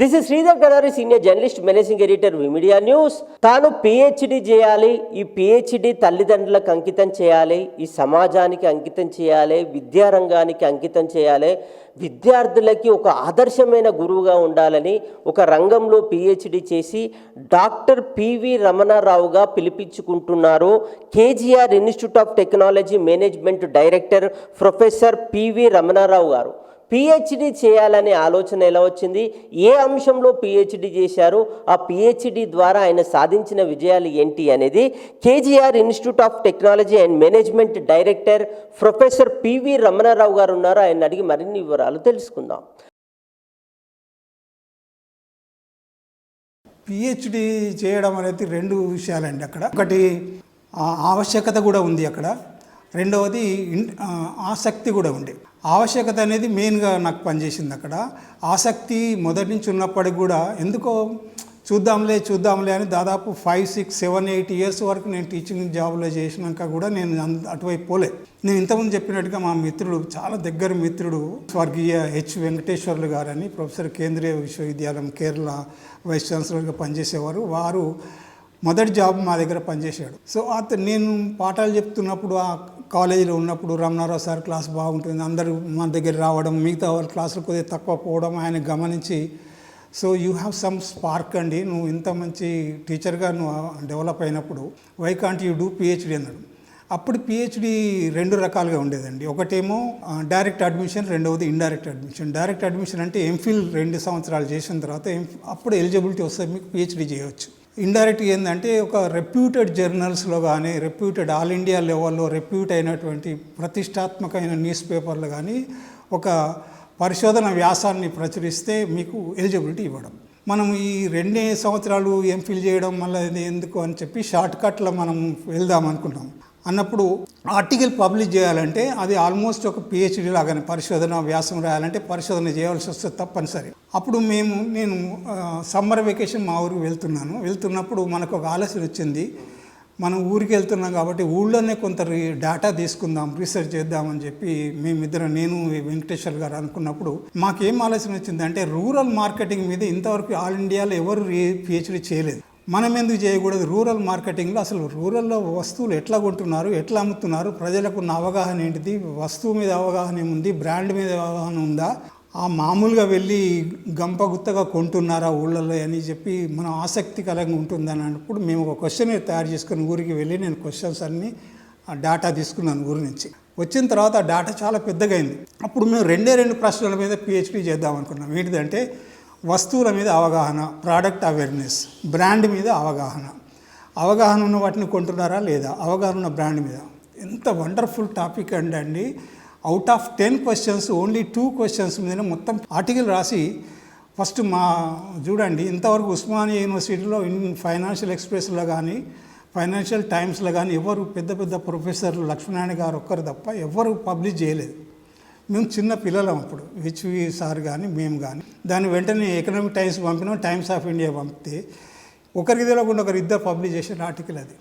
This is Sridhar Kadari senior journalist managing editor media news తాను PhD చేయాలి ఈ PhD తల్లిదండ్రులకు అంకితం చేయాలి ఈ సమాజానికి అంకితం చేయాలి విద్యారంగానికి అంకితం చేయాలి. విద్యార్థులకి ఒక ఆదర్శమైన గురువుగా ఉండాలని ఒక రంగంలో పిహెచ్డి చేసి డాక్టర్ పివి రమణారావుగా పిలిపించుకుంటున్నారు. KGR institute of technology management director professor PV Ramana Rao garu. PhD చేయాలనే ఆలోచన ఎలా వచ్చింది? ఏ అంశంలో పిహెచ్డి చేశారు? ఆ పిహెచ్డి ద్వారా ఆయన సాధించిన విజయాలు ఏంటి అనేది KGR institute of technology and management director professor PV Ramana Rao garu ఉన్నారు. ఆయన అడిగి మరిన్ని వివరాలు తెలుసుకుందాం. పిహెచ్డి చేయడం అనేది రెండు విషయాలండి అక్కడ. ఒకటి ఆవశ్యకత కూడా ఉంది అక్కడ. రెండవది ఇన్- ఆసక్తి కూడా ఉండే. ఆవశ్యకత అనేది మెయిన్గా నాకు పనిచేసింది అక్కడ. ఆసక్తి మొదటి నుంచి ఉన్నప్పటికి కూడా ఎందుకో చూద్దాంలే చూద్దాంలే అని దాదాపు five six seven eight years వరకు నేను టీచింగ్ జాబ్లో చేసినాక కూడా నేను అన్- అటువైపు పోలే. నేను ఇంతకుముందు చెప్పినట్టుగా మా మిత్రుడు చాలా దగ్గర మిత్రుడు స్వర్గీయ హెచ్ వెంకటేశ్వర్లు గారని ప్రొఫెసర్ కేంద్రీయ విశ్వవిద్యాలయం కేరళ వైస్ ఛాన్సలర్గా పనిచేసేవారు. వారు మొదటి జాబ్ మా దగ్గర పనిచేశాడు. సో అతను నేను పాఠాలు చెప్తున్నప్పుడు ఆ కాలేజీలో ఉన్నప్పుడు రమణారావు సార్ క్లాస్ బాగుంటుంది అందరూ మన దగ్గర రావడం మిగతా వాళ్ళ క్లాసులు కొద్దిగా తక్కువ పోవడం ఆయన గమనించి so you have some spark అండి నువ్వు ఇంత మంచి టీచర్గా నువ్వు డెవలప్ అయినప్పుడు why can't you do PhD? అన్నాడు. అప్పుడు పిహెచ్డి రెండు రకాలుగా ఉండేదండి. ఒకటేమో డైరెక్ట్ అడ్మిషన్ రెండవది ఇండైరెక్ట్ అడ్మిషన్. డైరెక్ట్ అడ్మిషన్ అంటే ఎంఫిల్ రెండు సంవత్సరాలు చేసిన తర్వాత అప్పుడు ఎలిజిబిలిటీ వస్తే మీకు పిహెచ్డి చేయవచ్చు. ఇండైరెక్ట్ ఏంటంటే ఒక రెప్యూటెడ్ జర్నల్స్లో కానీ రెప్యూటెడ్ ఆల్ ఇండియా లెవెల్లో రెప్యూట్ అయినటువంటి ప్రతిష్టాత్మకమైన న్యూస్ పేపర్లు కానీ ఒక పరిశోధన వ్యాసాన్ని ప్రచురిస్తే మీకు ఎలిజిబిలిటీ ఇవ్వడం. మనం ఈ రెండే సంవత్సరాలు ఎంఫిల్ చేయడం మళ్ళీ ఎందుకు అని చెప్పి షార్ట్ కట్లో మనం వెళ్దాం అనుకున్నాం. అన్నప్పుడు ఆర్టికల్ పబ్లిష్ చేయాలంటే అది ఆల్మోస్ట్ ఒక పిహెచ్డి లాగానే పరిశోధన వ్యాసం రాయాలంటే పరిశోధన చేయాల్సి వస్తే తప్పనిసరి. అప్పుడు మేము నేను సమ్మర్ వెకేషన్ మా ఊరికి వెళ్తున్నాను. వెళ్తున్నప్పుడు మనకు ఒక ఆలోచన వచ్చింది. మనం ఊరికి వెళ్తున్నాం కాబట్టి ఊళ్ళోనే కొంత డేటా తీసుకుందాం రీసెర్చ్ చేద్దామని చెప్పి మేమిద్దరం నేను వెంకటేశ్వర్ గారు అనుకున్నప్పుడు మాకేం ఆలోచన వచ్చింది అంటే రూరల్ మార్కెటింగ్ మీద ఇంతవరకు ఆల్ ఇండియాలో ఎవరు పిహెచ్డి చేయలేదు. మనం ఎందుకు చేయకూడదు? రూరల్ మార్కెటింగ్లో అసలు రూరల్లో వస్తువులు ఎట్లా కొంటున్నారు? ఎట్లా అమ్ముతున్నారు? ప్రజలకు ఉన్న అవగాహన ఏంటిది? వస్తువు మీద అవగాహన ఏముంది? బ్రాండ్ మీద అవగాహన ఉందా? ఆ మామూలుగా వెళ్ళి గంప గుత్తగా కొంటున్నారా ఊళ్ళల్లో అని చెప్పి మనం ఆసక్తికరంగా ఉంటుందని అన్నప్పుడు మేము ఒక క్వశ్చన్ తయారు చేసుకుని ఊరికి వెళ్ళి నేను క్వశ్చన్స్ అన్ని ఆ డేటా తీసుకున్నాను ఊరి నుంచి. వచ్చిన తర్వాత ఆ డేటా చాలా పెద్దగా అయింది. అప్పుడు మేము రెండే రెండు ప్రశ్నల మీద పిహెచ్డి చేద్దాం అనుకున్నాం. ఏంటిదంటే వస్తువుల మీద అవగాహన ప్రోడక్ట్ అవేర్నెస్ బ్రాండ్ మీద అవగాహన. అవగాహన ఉన్న వాటిని కొంటున్నారా లేదా? అవగాహన ఉన్న బ్రాండ్ మీద. ఎంత వండర్ఫుల్ టాపిక్ అండి అండి. Out of ten questions only two questions మీద మొత్తం ఆర్టికల్ రాసి ఫస్ట్ మా చూడండి ఇంతవరకు ఉస్మానియా యూనివర్సిటీలో ఇన్ ఫైనాన్షియల్ ఎక్స్ప్రెస్లో కానీ ఫైనాన్షియల్ టైమ్స్లో కానీ ఎవరు పెద్ద పెద్ద ప్రొఫెసర్లు లక్ష్మీనారాయణ గారు ఒక్కరు తప్ప ఎవరు పబ్లిష్ చేయలేదు. మేము చిన్న పిల్లలం అప్పుడు హెచ్వి సార్ కానీ మేము కానీ దాని వెంటనే ఎకనామిక్ టైమ్స్ పంపినాం టైమ్స్ ఆఫ్ ఇండియా పంపితే ఒకరికి తెలియకుండా ఒకరు ఇద్దరు పబ్లిష్ చేసిన ఆర్టికల్ అది.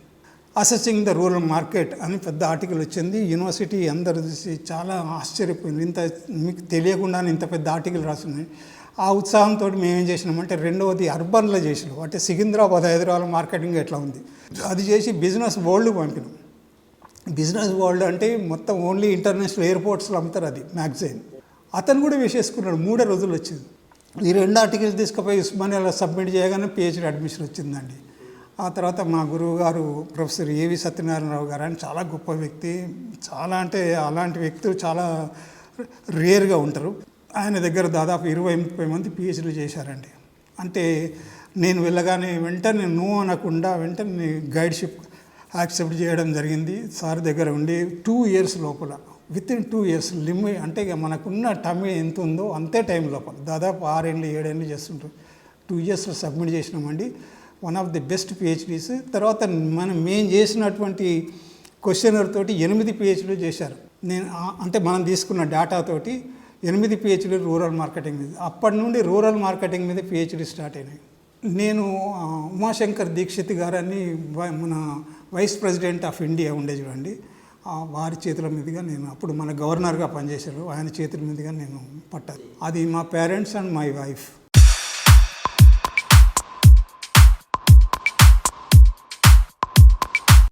అసెసింగ్ ద రూరల్ మార్కెట్ అని పెద్ద ఆర్టికల్ వచ్చింది. యూనివర్సిటీ అందరు చూసి చాలా ఆశ్చర్యపోయింది. ఇంత మీకు తెలియకుండానే ఇంత పెద్ద ఆర్టికల్ రాసింది ఆ ఉత్సాహంతో మేము ఏం చేసినామంటే రెండవది అర్బన్లో చేసినాం అంటే సికింద్రాబాద్ హైదరాబాద్ మార్కెటింగ్ ఎట్లా ఉంది? అది చేసి బిజినెస్ వరల్డ్ పంపినాం. బిజినెస్ వరల్డ్ అంటే మొత్తం ఓన్లీ ఇంటర్నేషనల్ ఎయిర్పోర్ట్స్లో అమ్ముతారు అది మ్యాగజైన్. అతను కూడా వేసేసుకున్నాడు మూడే రోజులు వచ్చింది. ఈ రెండు ఆర్టికల్స్ తీసుకుపోయి ఉస్మానియాలో సబ్మిట్ చేయగానే పిహెచ్డి అడ్మిషన్ వచ్చిందండి. ఆ తర్వాత మా గురువు గారు ప్రొఫెసర్ ఏవి సత్యనారాయణరావు గారు అని చాలా గొప్ప వ్యక్తి. చాలా అంటే అలాంటి వ్యక్తులు చాలా రేర్గా ఉంటారు. ఆయన దగ్గర దాదాపు ఇరవై ముప్పై మంది పిహెచ్డీ చేశారండి. అంటే నేను వెళ్ళగానే వెంటనే నో అనకుండా వెంటనే గైడ్షిప్ యాక్సెప్ట్ చేయడం జరిగింది. సార్ దగ్గర ఉండి టూ ఇయర్స్ లోపల విత్ ఇన్ టూ ఇయర్స్ లిమి అంటే ఇక మనకున్న టైం ఎంత ఉందో అంతే టైం లోపల దాదాపు ఆరేళ్ళు ఏడేళ్ళు చేస్తుంటారు. టూ ఇయర్స్లో సబ్మిట్ చేసినామండి. One of the best PhDs తర్వాత మనం మేము చేసినటువంటి క్వశ్చనర్ తోటి ఎనిమిది పిహెచ్డీలు చేశారు. నేను అంటే మనం తీసుకున్న డేటా తోటి ఎనిమిది పిహెచ్డీ రూరల్ మార్కెటింగ్ మీద. అప్పటి నుండి రూరల్ మార్కెటింగ్ మీద పిహెచ్డీ స్టార్ట్ అయినాయి. నేను ఉమాశంకర్ దీక్షిత్ గారని వై- మన వైస్ ప్రెసిడెంట్ ఆఫ్ ఇండియా ఉండే చూడండి. వారి చేతుల మీదుగా నేను అప్పుడు మన గవర్నర్గా పనిచేశారు. ఆయన చేతుల మీదుగా నేను పట్టాను. అది మా పేరెంట్స్ అండ్ మై వైఫ్.